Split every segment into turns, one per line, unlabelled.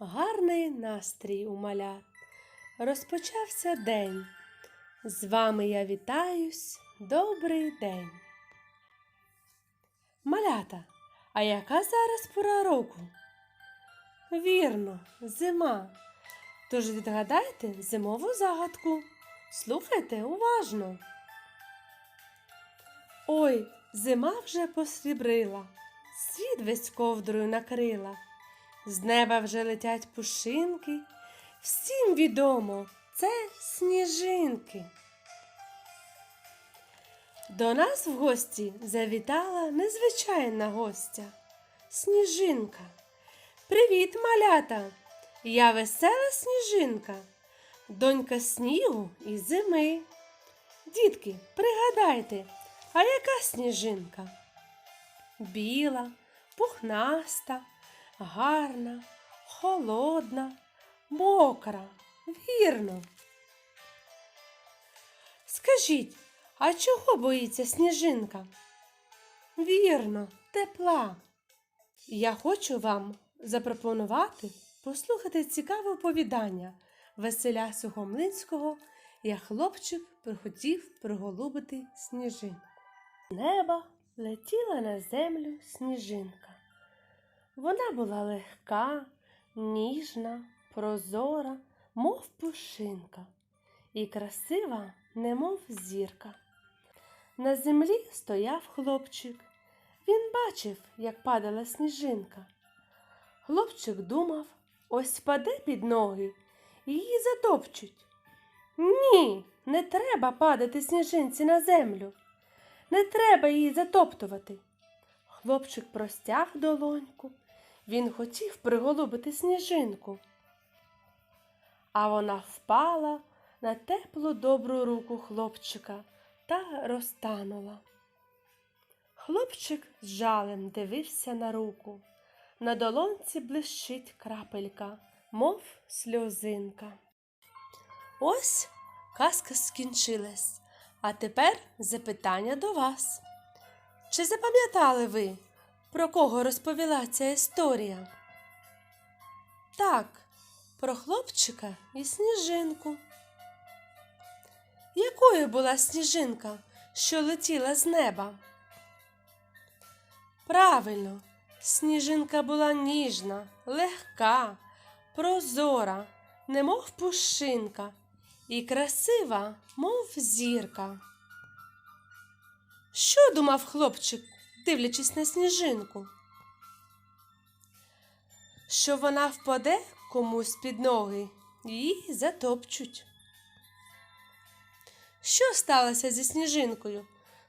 гарний настрій у малят. Розпочався день. З вами я вітаюсь. Добрий день. Малята, а яка зараз пора року? Вірно, зима. Тож відгадайте зимову загадку. Слухайте уважно. Ой, зима вже посрібрила, світ весь ковдрою накрила. З неба вже летять пушинки. Всім відомо, це сніжинки. До нас в гості завітала незвичайна гостя Сніжинка. Привіт, малята! Я весела сніжинка, донька снігу і зими. Дітки, пригадайте, а яка сніжинка? Біла, пухнаста, гарна, холодна, мокра. Вірно. Скажіть, а чого боїться сніжинка? Вірно, тепла. Я хочу вам запропонувати послухати цікаве оповідання Василя Сухомлинського Я хлопчик прихотів приголубити сніжинку. Неба летіла на землю сніжинка. Вона була легка, ніжна, прозора, мов пушинка, і красива, немов зірка. На землі стояв хлопчик. Він бачив, як падала сніжинка. Хлопчик думав, ось впаде під ноги, її затопчуть. Ні, не треба падати сніжинці на землю. Не треба її затоптувати. Хлопчик простяг долоньку. Він хотів приголубити сніжинку. А вона впала на теплу добру руку хлопчика та розтанула. Хлопчик з жалем дивився на руку. На долонці блищить крапелька, мов сльозинка. Ось казка скінчилась. А тепер запитання до вас. Чи запам'ятали ви, про кого розповіла ця історія? Так, про хлопчика і сніжинку. Якою була сніжинка, що летіла з неба? Правильно, сніжинка була ніжна, легка, прозора, немов пушинка, і красива, мов зірка. Що думав хлопчик, дивлячись на сніжинку? Що вона впаде комусь під ноги її затопчуть. Що сталося зі сніжинкою,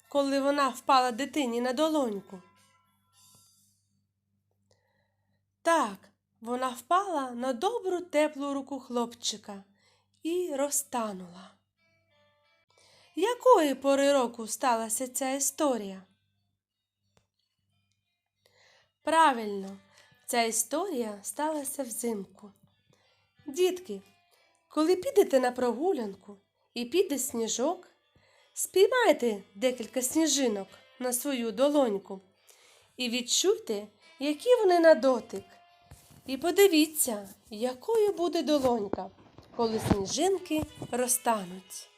коли вона впала дитині на долоньку? Так, вона впала на добру теплу руку хлопчика і розтанула. Якої пори року сталася ця історія? Правильно, ця історія сталася взимку. Дітки, коли підете на прогулянку і піде сніжок, спіймайте декілька сніжинок на свою долоньку і відчуйте, які вони на дотик. І подивіться, якою буде долонька, коли сніжинки розтануть.